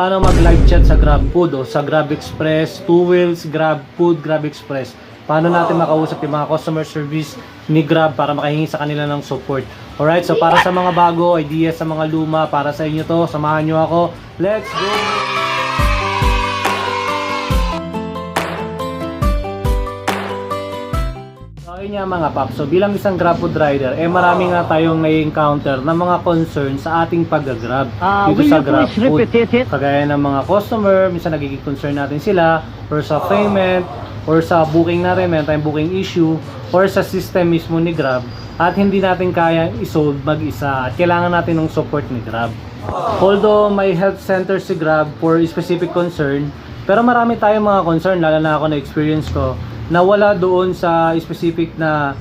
paano mag live chat sa Grab Food o sa Grab Express, Two Wheels, Grab Food, Grab Express. Paano natin makausap yung mga customer service ni Grab para makahingi sa kanila ng support. Alright, so para sa mga bago, ideas sa mga luma, para sa inyo to, samahan nyo ako. Let's go! Mga paps, so bilang isang Grab food rider, eh marami nga tayong nai-encounter na mga concern sa ating pag-grab Ah, dito sa Grab food. Kagaya ng mga customer, minsan nagiging concern natin sila or sa payment or sa booking natin, meron tayong booking issue or sa system mismo ni Grab at hindi natin kaya isolve mag-isa at kailangan natin ng support ni Grab. Although may help center si Grab for specific concern, pero marami tayong mga concern, lalo na ako na experience ko, na wala doon sa specific na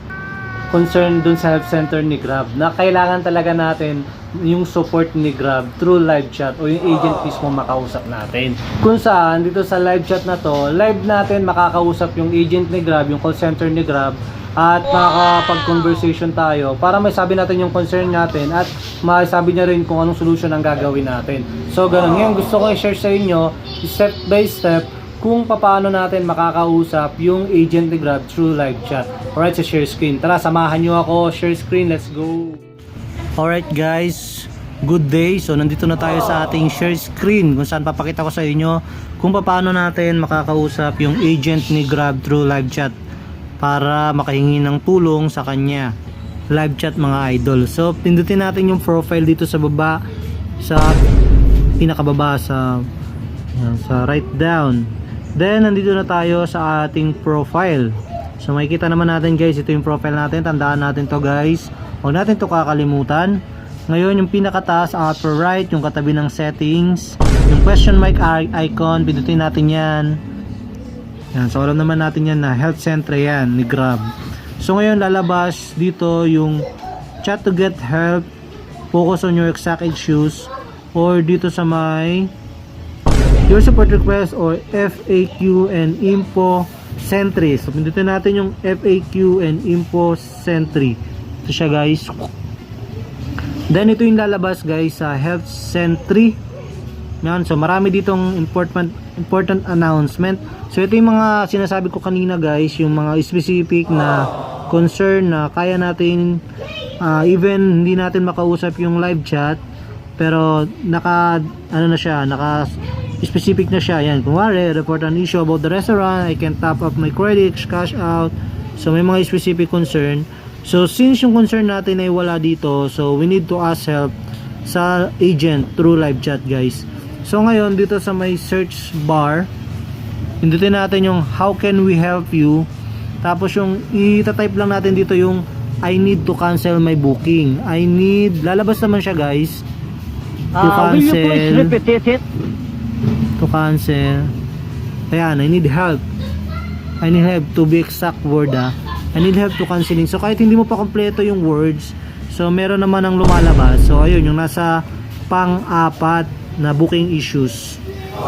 concern dun sa health center ni Grab na kailangan talaga natin yung support ni Grab through live chat o yung agent mismo makausap natin. Kung saan dito sa live chat na to, live natin makakausap yung agent ni Grab, yung call center ni Grab at makakapag-conversation tayo para may sabi natin yung concern natin at masabi niya rin kung anong solution ang gagawin natin. So ganun. Ngayon gusto ko i-share sa inyo step by step kung paano natin makakausap yung agent ni Grab through live chat. Alright, sa share screen. Tara, samahan nyo ako. Share screen, let's go! Alright guys, good day. So nandito na tayo sa ating share screen kung saan papakita ko sa inyo kung paano natin makakausap yung agent ni Grab through live chat para makahingi ng tulong sa kanya. Live chat mga idol. So pindutin natin yung profile dito sa baba sa pinakababa sa sa right down. Then, nandito na tayo sa ating profile. So, makikita naman natin guys, ito yung profile natin. Tandaan natin to guys. Huwag natin to kakalimutan. Ngayon, yung pinakataas, upper right, yung katabi ng settings. Yung question mark icon, pindutin natin yan. Yan, so alam naman natin yan na health center yan ni Grab. So ngayon lalabas dito yung chat to get help, focus on your exact issues, or dito sa may your support request or FAQ and info sentry. So pindutin natin yung FAQ and info sentry. Ito siya guys. Then ito yung lalabas guys sa health sentry. Yan, so marami ditong important important announcement. So ito yung mga sinasabi ko kanina guys, yung mga specific na concern na kaya natin ah, even hindi natin makausap yung live chat pero naka ano na siya, naka specific na siya. Yan, kunwari, report an issue about the restaurant, I can top up my credits, cash out. So may mga specific concern. So since yung concern natin ay wala dito, so we need to ask help sa agent through live chat guys. So ngayon dito sa may search bar, pindutin natin yung how can we help you. Tapos yung i-type lang natin dito yung I need to cancel my booking. I need, lalabas naman siya guys. To Uh, will you please cancel, repeat it? To cancel. Ayan, I need help. I need help to be exact word ah. I need help to canceling. So kahit hindi mo pa kompleto yung words, so meron naman ang lumalabas. So ayun, yung nasa pang-apat na booking issues.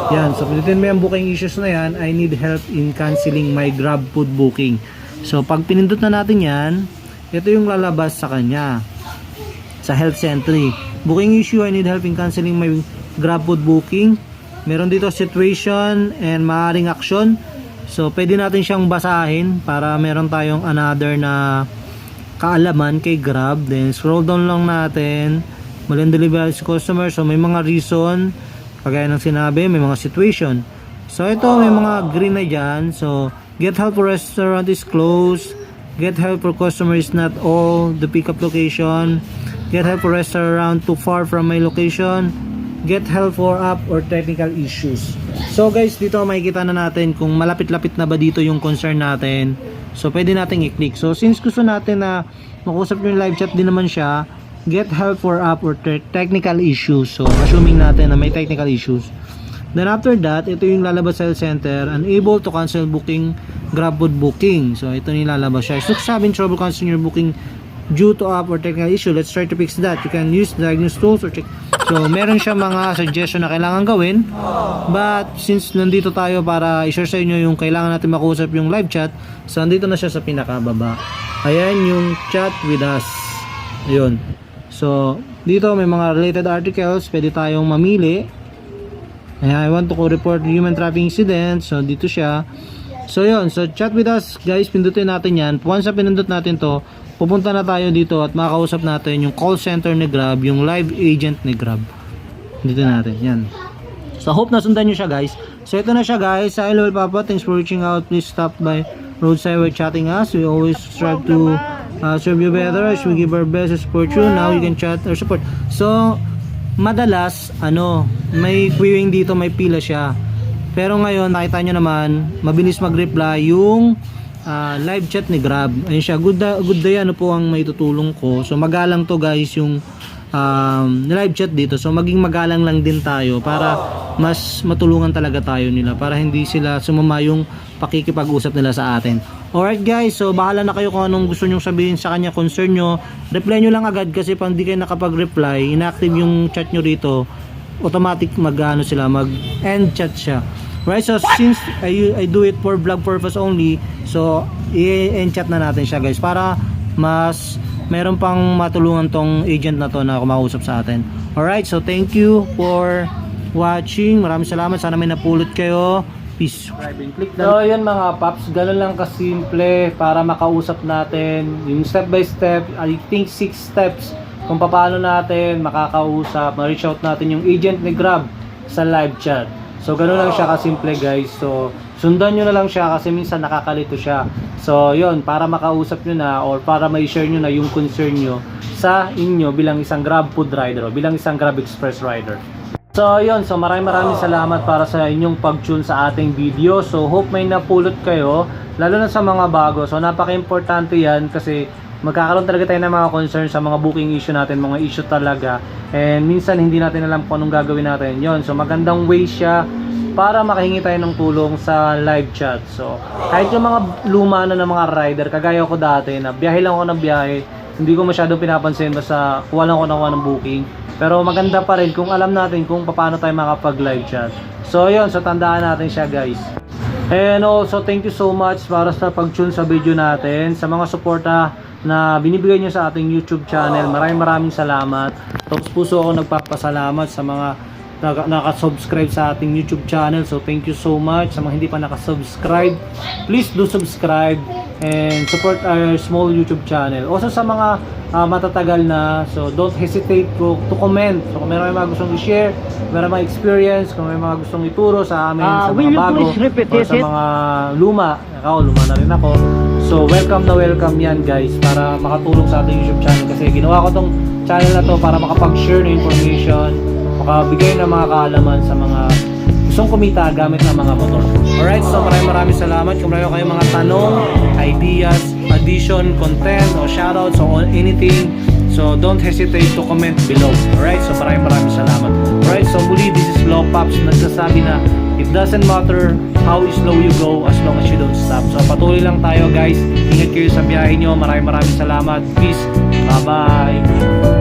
Yan, so pindutin mo yung booking issues na yan, I need help in canceling my Grab food booking. So pag pinindot na natin yan, ito yung lalabas sa kanya sa health sentry. Booking issue, I need help in canceling my Grab food booking. Meron dito situation and maaaring action. So, pwede natin siyang basahin para meron tayong another na kaalaman kay Grab. Then, scroll down lang natin. Malang delivery customer. So, may mga reason. Kagaya ng sinabi, may mga situation. So, ito, may mga green na dyan. So, get help for restaurant is closed. Get help for customer is not all the pickup location. Get help for restaurant too far from my location. Get help for app or technical issues. So guys, dito makikita na natin kung malapit-lapit na ba dito yung concern natin. So pwede natin i-click. So since gusto natin na makusap yung live chat din naman siya, get help for app or te- technical issues. So assuming natin na may technical issues. Then after that, ito yung lalabas sa center, unable to cancel booking, grab booking. So ito yung lalabas siya. So having trouble canceling your booking due to or technical issue, let's try to fix that. You can use diagnose tools or check. So meron siya mga suggestion na kailangan gawin. But since nandito tayo para i-share sa inyo yung kailangan natin makausap yung live chat, so nandito na siya sa pinakababa. Ayan yung chat with us. Ayun. So, dito may mga related articles, pwede tayong mamili Ayan, I want to report human trafficking incident. So, dito siya. So, yun. So, chat with us, guys. Pindutin natin yan. Once na pinindot natin to, pupunta na tayo dito at makakausap natin yung call center ni Grab, yung live agent ni Grab. Dito natin. Yan. So, hope nasundan nyo siya, guys. So, ito na siya, guys. Sa Hello, Papa. Thanks for reaching out. Please stop by roadside while chatting us. We always strive to uh, serve you better as we give our best support you. Now you can chat or support. So, madalas, ano, may queuing dito, may pila siya. Pero ngayon, nakita nyo naman, mabilis mag-reply yung ah, live chat ni Grab. Ayun siya, good, da- good day, ano po ang may tutulong ko. So, magalang to guys yung um, live chat dito. So, maging magalang lang din tayo para mas matulungan talaga tayo nila. Para hindi sila sumama yung pakikipag-usap nila sa atin. Alright guys, so bahala na kayo kung anong gusto nyong sabihin sa kanya, concern nyo. Reply nyo lang agad kasi pag hindi kayo nakapag-reply, inactive yung chat nyo rito, automatic mag-ano sila, mag-end chat siya. Right, so since I, I do it for vlog purpose only, so i-end chat na natin siya guys para mas meron pang matulungan tong agent na to na kumausap sa atin. Alright, so thank you for watching. Maraming salamat. Sana may napulot kayo. Peace. Click So, yun mga paps, ganun lang kasimple para makausap natin yung step by step, I think 6 steps kung paano natin makakausap, ma-reach out natin yung agent ni Grab sa live chat. So, ganun lang siya kasimple guys. So, sundan nyo na lang siya kasi minsan nakakalito siya. So, yun, para makausap nyo na or para ma-share nyo na yung concern nyo sa inyo bilang isang Grab food rider o bilang isang Grab Express rider. So yun, so maraming maraming salamat para sa inyong pag-tune sa ating video. So hope may napulot kayo, lalo na sa mga bago. So napaka-importante yan kasi magkakaroon talaga tayo ng mga concern sa mga booking issue natin, mga issue talaga. And minsan hindi natin alam kung anong gagawin natin. Yun, so magandang way siya para makahingi tayo ng tulong sa live chat. So kahit yung mga luma na ng mga rider, kagaya ko dati na biyahe lang ako ng biyahe, hindi ko masyadong pinapansin basta kuha lang ako nakuha ng booking. Pero maganda pa rin kung alam natin kung paano tayo makapag live chat. So yun, so tandaan natin siya guys. And also thank you so much para sa pag-tune sa video natin. Sa mga suporta na binibigay nyo sa ating YouTube channel. Maraming maraming salamat. Tapos puso ako nagpapasalamat sa mga naka- naka-subscribe sa ating YouTube channel. So thank you so much. Sa mga hindi pa naka-subscribe, please do subscribe and support our small YouTube channel. Also sa mga ah, matatagal na, so don't hesitate to, to comment. So kung meron mga gustong i-share, meron mga experience, kung may mga gustong ituro sa amin, Ah, sa mga bago, or sa it? mga luma. Ako, luma na rin ako. So welcome na welcome yan guys para makatulong sa ating YouTube channel kasi ginawa ko tong channel na to para makapag-share ng information, makabigay ng mga kaalaman sa mga gustong kumita gamit ng mga motor. Alright, so maraming maraming salamat. Kung meron kayong mga tanong, ideas, addition, content, o shoutouts, o anything, so don't hesitate to comment below. Alright, so maraming maraming salamat. Alright, so muli, this is Vlog Pops nagsasabi na it doesn't matter how slow you go as long as you don't stop. So patuloy lang tayo guys. Ingat kayo sa biyahe nyo. Maraming maraming salamat. Peace. Bye-bye.